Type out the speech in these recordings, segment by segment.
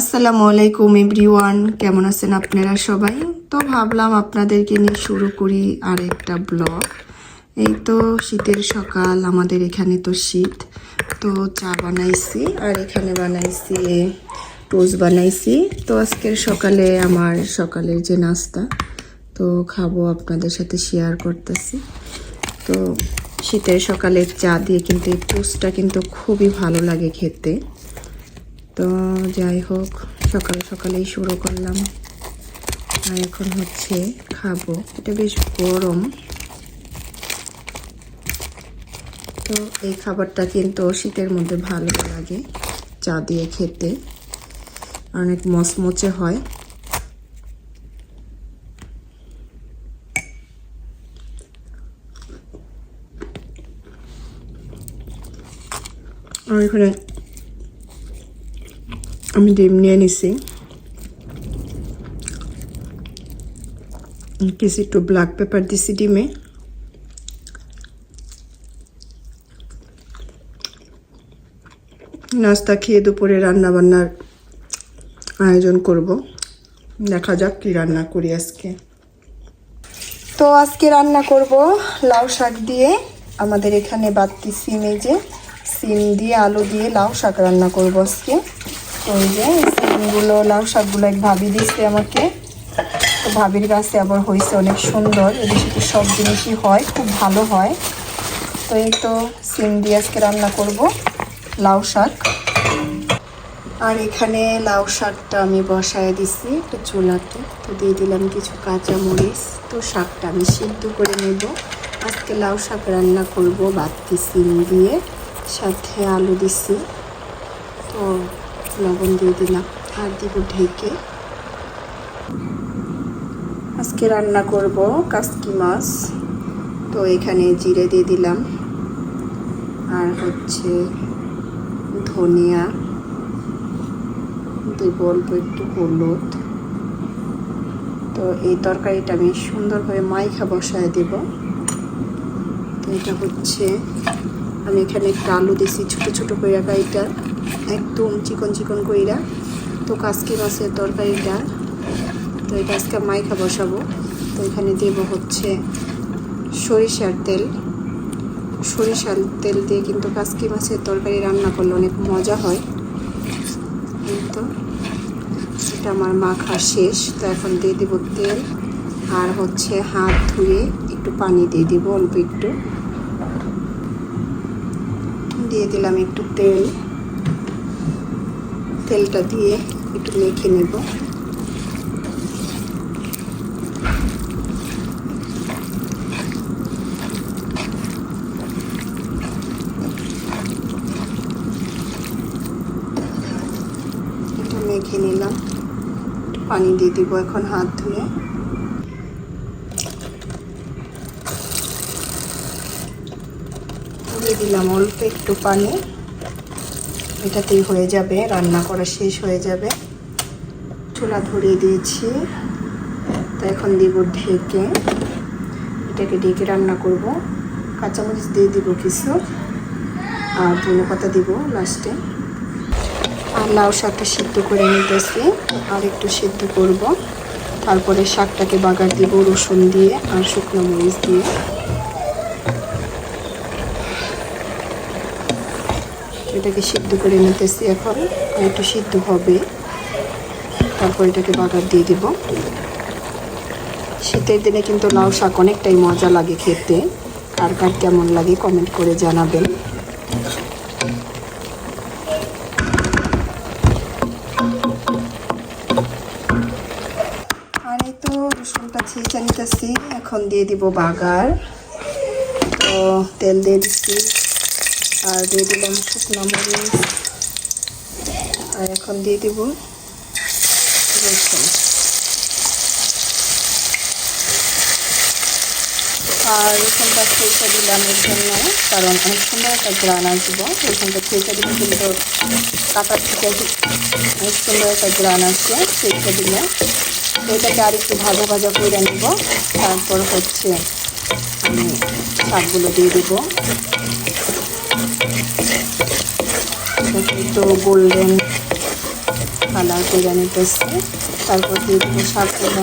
আসসালামু আলাইকুম এভরিওয়ান, কেমন আছেন আপনারা সবাই? তো ভাবলাম আপনাদেরকে নিয়ে শুরু করি আর একটা ব্লগ। এই তো শীতের সকাল, আমাদের এখানে তো শীত। তো চা বানাইছি আর এখানে বানাইছি টোস্ট বানাইছি। তো আজকের সকালে আমার সকালের যে নাস্তা, তো খাব আপনাদের সাথে শেয়ার করতেছি। তো শীতের সকালে চা দিয়ে কিন্তু এই টোস্টটা কিন্তু খুবই ভালো লাগে খেতে। তো যাই হোক, সকাল সকালেই শুরু করলাম। আর এখন হচ্ছে খাব। এটা বেশ গরম। তো এই খাবারটা কিন্তু শীতের মধ্যে ভালো লাগে, চা দিয়ে খেতে। অনেক মচমচে হয়। আর এখানে আমি ডিম নিয়ে নিছি কিছু একটু ব্ল্যাক পেপার দিছি ডিমে নাস্তা খেয়ে দুপুরে রান্না বান্নার আয়োজন করব দেখা যাক কি রান্না করি আজকে তো আজকে রান্না করব লাউ শাক দিয়ে। আমাদের এখানে বাত্তি সিম এই যে। সিম দিয়ে আলু দিয়ে লাউ শাক রান্না করব আজকে। ওই যে সিমগুলো লাউ শাকগুলো এক ভাবি দিচ্ছে আমাকে। তো ভাবির কাছে আবার হয়েছে অনেক সুন্দর। এদেশে তো সব জিনিসই হয়, খুব ভালো হয়। তো এই তো সিম দিয়ে আজকে রান্না করব, লাউ শাক। আর এখানে লাউ শাকটা আমি বসায় দিছি একটা চুলাতে। তো দিয়ে দিলাম কিছু কাঁচা মরিচ তো শাকটা আমি সিদ্ধ করে নেব। আজকে লাউ শাক রান্না করব বাত্তি সিম দিয়ে। সাথে আলু দিছি। তো লবণ দিয়ে দিলাম। আর দিব ঢেকে। আজকে রান্না করব কাসকি মাছ। তো এখানে জিরে দিয়ে দিলাম। আর হচ্ছে ধনিয়া। দেব অল্প একটু হলুদ। তো এই তরকারিটা আমি সুন্দরভাবে মাইখা বসায় দেব। তো এটা হচ্ছে, আমি এখানে একটা আলু দিছি ছোটো ছোট কইরা কাইটা একদম চিকন চিকন কইরা। তো কাসকি মাছের তরকারিটা তো এটা আজকে মাইখা বসাবো। তো এখানে দেব হচ্ছে সরিষার তেল। সরিষার তেল দিয়ে কিন্তু কাসকি মাছের তরকারি রান্না করলে অনেক মজা হয়। এই তো। এটা আমার মাখা শেষ। তো এখন দিয়ে দেবো তেল। আর হচ্ছে হাত ধুয়ে একটু পানি দিয়ে দিব অল্প একটু। দিয়ে দিলাম একটু তেল। তেলটা দিয়ে একটু মেখে নেব। মেখে নিলাম। পানি দিয়ে দিব এখন হাত ধুয়ে। দিয়ে দিলাম অল্প একটু পানি। এটাতেই হয়ে যাবে, রান্না করা শেষ হয়ে যাবে। চুলা ধরিয়ে দিয়েছি। তো এখন দিব ঢেকে। এটাকে ঢেকে রান্না করব। কাঁচামরিচ দিয়ে দিব কিছু, আর ধনে পাতা দিব লাস্টে। আর লাউ শাকটা সিদ্ধ করে নিতেছি, আর একটু সিদ্ধ করব। তারপরে শাকটাকে বাগার দিব রসুন দিয়ে আর শুকনো মরিচ দিয়ে। এটাকে সিদ্ধ করে নিতেছি এখন। একটু সিদ্ধ হবে। তারপর এটাকে বাগার দিয়ে দিব। শীতের দিনে কিন্তু লাউ শাক অনেকটাই মজা লাগে খেতে। কার কার কেমন লাগে কমেন্ট করে জানাবেন। আর এই তো রসুনটা ছেঁচে নিতেছি। এখন দিয়ে দিব বাগার। তো তেল দিয়ে দিচ্ছি। আর দিয়ে দিলাম শুকনো মরিচ। আর এখন দিয়ে দিব রসুন। আর রসুনটা ছেঁচে দিলাম এর জন্য, কারণ অনেক সুন্দর একটা গ্রান আসব। রসুনটা ছেঁচে দিলে কিন্তু কাটার থেকে অনেক সুন্দর একটা গ্রান আসবে, ছেঁচে দিলে। তো এটাকে আর একটু ভাজা ভাজা করে নেব। তারপর হচ্ছে আমি শাকগুলো দিয়ে দেবো। একটু গোল্ডেন কালার করে নিতেছি তারপর দিয়ে দেবো শাকগুলো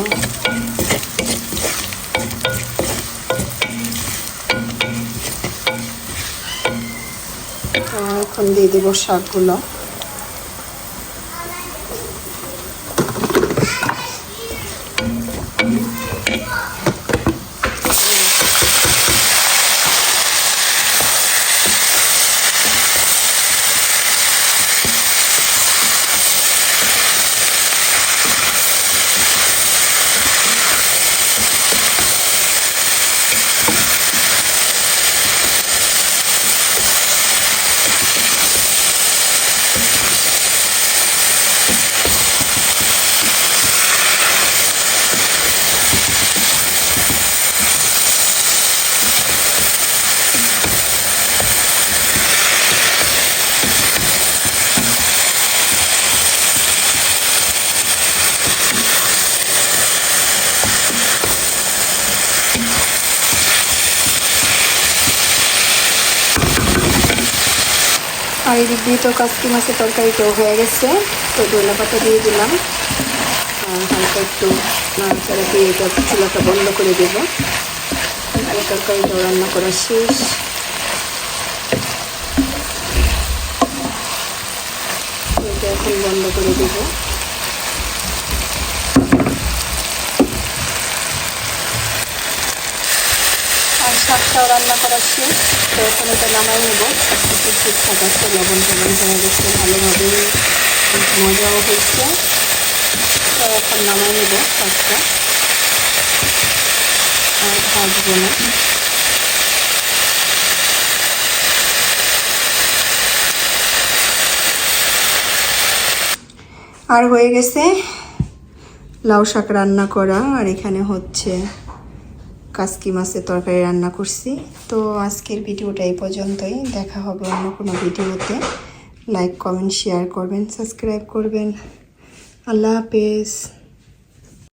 এখন দিয়ে দেবো শাকগুলো। আর এদিক দিয়ে তো কাস্কি মাছের তরকারিটাও হয়ে গেছে। তো দোলা পাতা দিয়ে দিলাম। হালকা একটু নাড়াচাড়া দিয়ে এটা চুলাটা বন্ধ করে দেব। আর তরকারিটাও রান্না করা শেষ। এটা এখন বন্ধ করে দেবো। শাকটাও রান্না করা তো এখন এটা নামাই নেব। কিছু ঠিকঠাক আছে, লবণ টবণ হয়ে গেছে, ভালোভাবে মজাও হয়েছে। তো এখন নামাই নেব শাকটা আর ভাজবো না। আর হয়ে গেছে লাউ শাক রান্না করা, আর এখানে হচ্ছে কাসকি মাছের তরকারি রান্না করছি। তো আজকের ভিডিওটা এই পর্যন্তই। দেখা হবে অন্য কোনো ভিডিওতে। লাইক কমেন্ট শেয়ার করবেন সাবস্ক্রাইব করবেন। আল্লাহ হাফেজ।